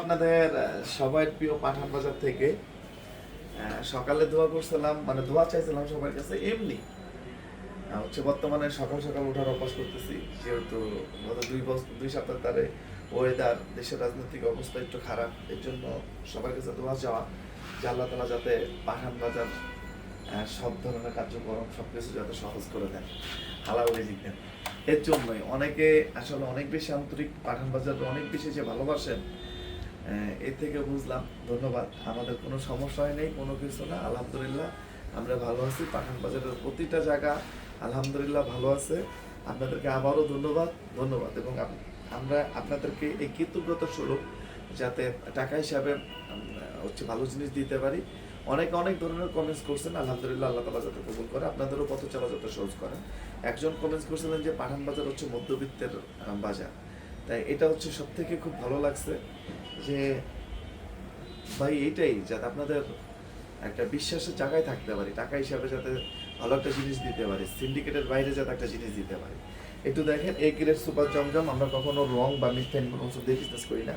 আপনাদের সবার প্রিয় পাঠান বাজার থেকে। সকালে দোয়া করছিলাম মানে দোয়া চাইছিলাম সবার কাছে এমনি। হচ্ছে বর্তমানে সকাল সকাল ওঠার অভ্যাস করতেছি, যেহেতু গত দুই বছর দুই সপ্তাহ তারে ওয়েদার দেশের রাজনৈতিক অবস্থা একটু খারাপ, এর জন্য সবার কাছে দোয়া চাওয়া যে আল্লাহ তালা যাতে পাঠান বাজার সব ধরনের কার্যক্রম, সবকিছু যাতে সহজ করে দেন, হালাল রিজিক দেন। এর জন্যই অনেকে আসলে অনেক বেশি আন্তরিক পাঠান বাজার অনেক বেশি যে ভালোবাসেন এর থেকে বুঝলাম, ধন্যবাদ। আমাদের কোনো সমস্যা হয় নেই, কোনো কিছু না, আলহামদুলিল্লাহ। আমরা ভালো আছি, পাঠান বাজারের প্রতিটা জায়গা আলহামদুলিল্লাহ ভালো আছে। আপনাদেরকে আবারও ধন্যবাদ ধন্যবাদ। এবং আমরা আপনাদেরকে এই কৃতজ্ঞতা স্বরূপ যাতে টাকা হিসাবে হচ্ছে ভালো জিনিস দিতে পারি। অনেক অনেক ধরনের কমেন্টস করছেন, আলহামদুলিল্লাহ আল্লাহ তালা যাতে কবুল করে, আপনাদেরও পথ চলা যাতে সহজ করেন। একজন কমেন্টস করছিলেন যে, পাঠান বাজার হচ্ছে মধ্যবিত্তের বাজার। তাই এটা হচ্ছে সব থেকে খুব ভালো লাগছে। যে, ভাই, এইটাই যাতে আপনাদের একটা বিশ্বাসের জায়গায় থাকতে পারি, টাকা হিসাবে যাতে ভালো একটা জিনিস দিতে পারি সিন্ডিকেটের বাইরে যাতে একটা জিনিস দিতে পারি। একটু দেখেন এই গ্রেড সুপার জমজম, আমরা কখনো রং বা মিথ্যান কোনো কিছু দিয়ে বিজনেস করি না।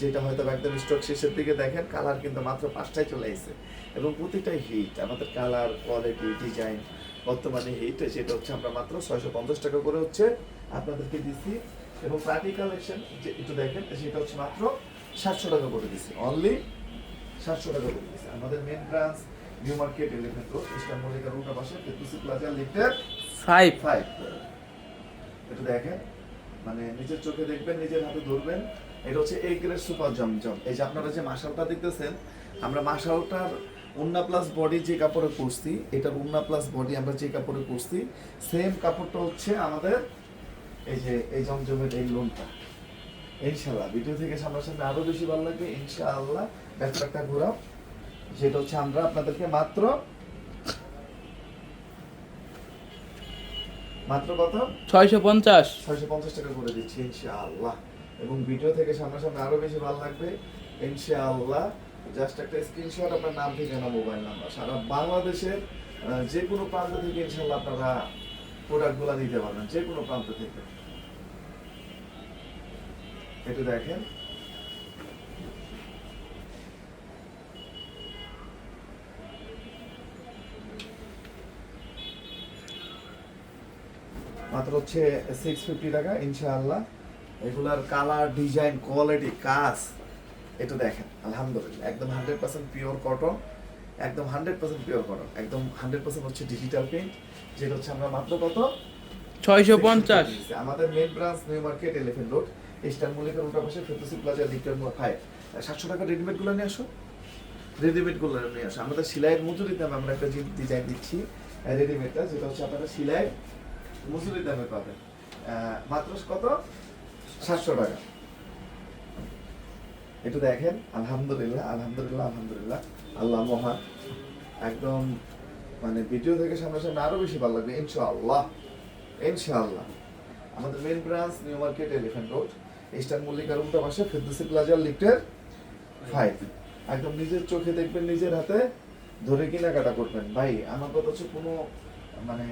যেটা হয়তো একদম স্টক শেষের দিকে দেখেন কালার কিন্তু মাত্র পাঁচটায় চলে এসেছে। এবং প্রতিটাই হিট আমাদের কালার কোয়ালিটি ডিজাইন বর্তমানে হিট যেটা হচ্ছে আমরা মাত্র ছয়শো পঞ্চাশ টাকা করে হচ্ছে আপনাদেরকে দিচ্ছি। এবং প্রাটি কালেকশন একটু দেখেন, সেটা হচ্ছে মাত্র সাতশো টাকা করে দিচ্ছি অনলি সাতশো টাকা করে দিচ্ছি আমাদের main branch new market elephant road eastern Mallika road পাশে তেতুসি প্লাজা লিফটের ফাইভ ফাইভ এটা দেখেন মানে নিজের চোখে দেখবেন নিজের হাতে ধরবেন। এটা হচ্ছে এই গ্রেড সুপার জমজম এই যে আপনারা যে মাশালটা দেখতেছেন আমরা মাশালটার উন্না প্লাস বডি যে কাপড়ে করছি এটার উন্না প্লাস বডি আমরা যে কাপড়ে করছি সেম কাপড়টা হচ্ছে আমাদের এই যে এই জমজমের এই লোনটা ইনশাআল্লাহ ভিডিও থেকে সামনাসামনি আরও বেশি ভালো লাগবে ইনশাআল্লাহ। ব্যাকপ্যাকটা ঘোরাও সেটা হচ্ছে আমরা আপনাদেরকে মাত্র মাত্র কত? ছয়শো পঞ্চাশ। ছয়শো পঞ্চাশ টাকা করে দিচ্ছি ইনশাআল্লাহ। এবং ভিডিও থেকে সামনাসামনি আরও বেশি ভালো লাগবে ইনশাআল্লাহ। জাস্ট একটা স্ক্রিনশট আপনার নাম ঠিকানা মোবাইল নাম্বার সারা বাংলাদেশের যে কোনো প্রান্ত থেকে ইনশাআল্লাহ আপনারা প্রোডাক্টগুলো নিতে পারবেন যে কোনো প্রান্ত থেকে। একটু দেখেন। মাত্র হচ্ছে সিক্স ফিফটি টাকা ইনশাআল্লাহ। এগুলার কালার ডিজাইন কোয়ালিটি কাজ একটু দেখেন। আলহামদুলিল্লাহ একদম হান্ড্রেড পার্সেন্ট পিওর কটন একদম হান্ড্রেড পার্সেন্ট পিওর কটন একদম হান্ড্রেড পার্সেন্ট হচ্ছে ডিজিটাল প্রিন্ট যেটা হচ্ছে আমরা মাত্র কত? ছয়শো পঞ্চাশ। আমাদের main branch new market elephant road eastern মল্লিকার উল্টা পাশে ফেতুসি প্লাজা মোড় ফাইভ সাতশো টাকা রেডিমেডগুলো নিয়ে আসো। রেডিমেডগুলো নিয়ে আসো। আমাদের সেলাইয়ের মজুরি দামে আমরা একটা ডিজাইন দিচ্ছি রেডিমেডটা যেটা হচ্ছে আপনারা সেলাই মজুরি দামে পাবেন। মাত্র কত? সাতশো টাকা। একটু দেখেন, আলহামদুলিল্লাহ আলহামদুলিল্লাহ আলহামদুলিল্লাহ। আল্লাহ মহান একদম মানে ভিডিও থেকে সামনাসামনি আরও বেশি ভালো লাগবে, ইনশাআল্লাহ। ইনশাআল্লাহ। আমাদের main branch new market elephant road উল্টা পাশে ফেরদৌসি প্লাজা লিফটের ফাইভ একদম নিজের চোখে দেখবেন, নিজের হাতে ধরে করবেন। ভাই, আমার কথা হচ্ছে কোনো মানে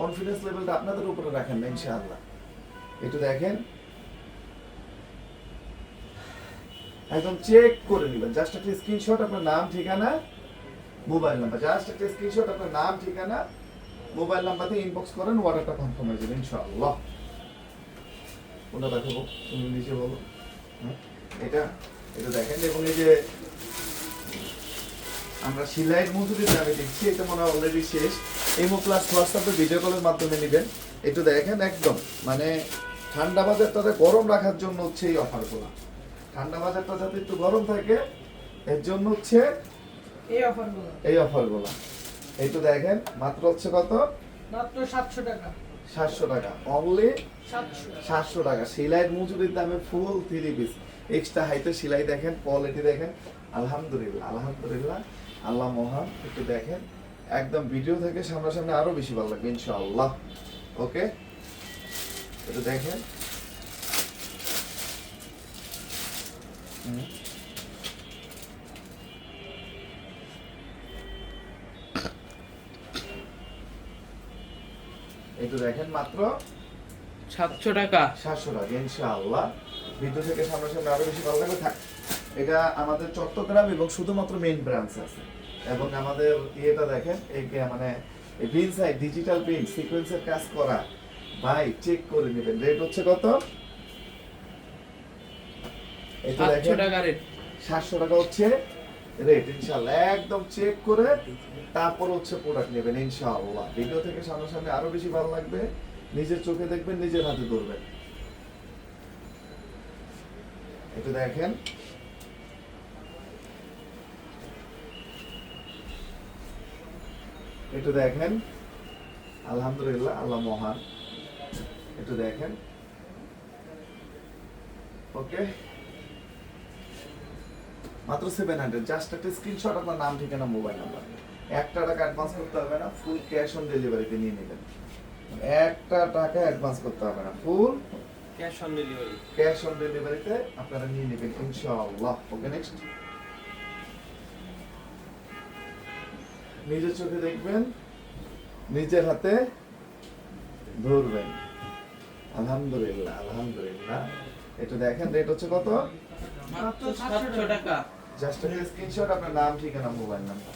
কনফিডেন্স লেভেলটা আপনাদের উপরে রাখেন না, ইনশাআল্লাহ। একটু দেখেন। একদম চেক করে নেবেন। জাস্ট একটা স্ক্রিনশট আপনার নাম, ঠিকানা মোবাইল নাম্বার জাস্ট একটা স্ক্রিনশট আপনার নাম, ঠিকানা মোবাইল নাম্বারে ইনবক্স করেন অর্ডারটা কনফার্ম হয়ে যাবে, ইনশাআল্লাহ। কোনটা দেখাবো নিজে বলো। হ্যাঁ? এটা এটা দেখেন এবং এই যে আমরা সিলাইয়ের মজুরি দামে দিচ্ছি এটা মনে হয় অলরেডি শেষ। এমো প্লাস হোয়াটসঅ্যাপে ভিডিও কলের মাধ্যমে নেবেন। একটু দেখেন একদম মানে ঠান্ডা বাজারটাতে গরম রাখার জন্য হচ্ছে এই অফারগুলো ঠান্ডা বাজারটা যাতে একটু গরম থাকে এর জন্য হচ্ছে এই অফারগুলো এই অফারগুলো এই তো দেখেন মাত্র হচ্ছে কত? মাত্র সাতশো টাকা। সাতশো টাকা। অনলি সাতশো। টাকা। সেলাইয়ের মজুরির দামে ফুল থ্রি পিস এক্সট্রা হাইতে সেলাই দেখেন কোয়ালিটি দেখেন। আলহামদুলিল্লাহ আলহামদুলিল্লাহ। আল্লাহ মহান একটু দেখেন। একদম ভিডিও থেকে সামনাসামনি আরও বেশি ভালো লাগবে ইনশাআল্লাহ। ওকে একটু দেখেন। হুম। একটু দেখেন মাত্র সাতশো টাকা। সাতশো টাকা ইনশাআল্লাহ। ভিডিও থেকে সামনাসামনি আরও বেশি ভালো লাগবে। থাক এটা আমাদের চট্টগ্রাম এবং শুধুমাত্র মেইন ব্রাঞ্চ আছে। এবং আমাদের ইয়েটা দেখেন এই মানে বিন সাইড ডিজিটাল প্রিন্ট সিকোয়েন্সের কাজ করা। ভাই চেক করে নেবেন। রেট হচ্ছে কত? এটা দেখেন টাকা রেট সাতশো টাকা হচ্ছে রেট ইনশাল্লাহ একদম চেক করে তারপর হচ্ছে প্রোডাক্ট নেবেন ভিডিও থেকে আরও বেশি ভালো লাগবে, নিজের চোখে দেখবেন, নিজের হাতে ধরবেন। একটু দেখেন। দেখেন। আলহামদুলিল্লাহ, আল্লাহ মহান। একটু দেখেন। ওকে মাত্র সেভেন হান্ড্রেড জাস্ট একটা স্ক্রিনশট আপনার নাম ঠিকানা মোবাইল নাম্বার একটা টাকা অ্যাডভান্স করতে হবে না ফুল ক্যাশ অন ডেলিভারিতে নিয়ে নেবেন। একটা টাকা অ্যাডভান্স করতে হবে না full cash on delivery cash on ডেলিভারিতে আপনারা নিয়ে নেবেন ইনশাআল্লাহ। ওকে নেক্সট নিজের চোখে দেখবেন নিজের হাতে ধরবেন। আলহামদুলিল্লাহ আলহামদুলিল্লাহ। এটা দেখেন রেট হচ্ছে কত? মাত্র সাতশো টাকা। স্ক্রিনশট আপনার নাম, ঠিকানা মোবাইল নাম্বার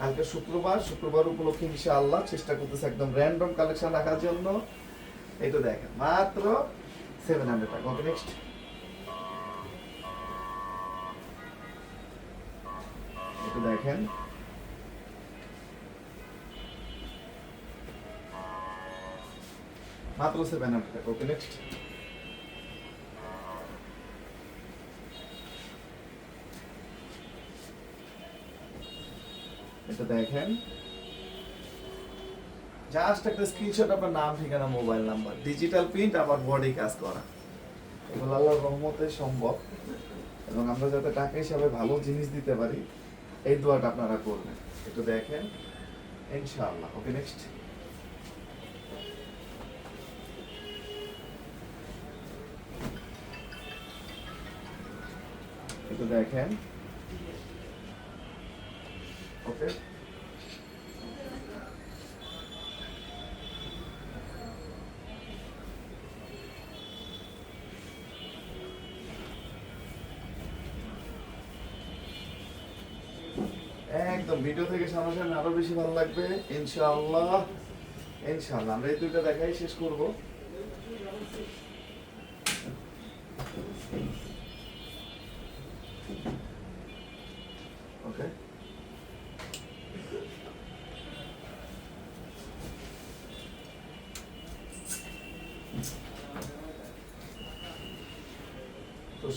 কালকে শুক্রবার শুক্রবার উপলক্ষে ইনশাআল্লাহ চেষ্টা করতেছে একদম র্যান্ডম কালেকশন রাখার জন্য। এটা দেখেন, মাত্র সেভেন হান্ড্রেড টাকা। ওকে নেক্সট একটু দেখেন। মাত্র সেভেন হান্ড্রেড টাকা। ওকে নেক্সট এটা দেখেন। জাস্ট একটা স্ক্রিনশট আপনার নাম, ঠিকানা মোবাইল নাম্বার ডিজিটাল প্রিন্ট আবার বডি কাজ করা। এগুলো আল্লাহর রহমতে সম্ভব। এবং আমরা যাতে টাকা হিসাবে ভালো জিনিস দিতে পারি, এই দোয়াটা আপনারা করবেন। একটু দেখেন। ইনশাআল্লাহ। ওকে নেক্সট একটু দেখেন। একদম ভিডিও থেকে সামনাসামনি আরও বেশি ভালো লাগবে, ইনশাআল্লাহ। ইনশাআল্লাহ, আমরা এই দুইটা দেখাই, শেষ করব। ওকে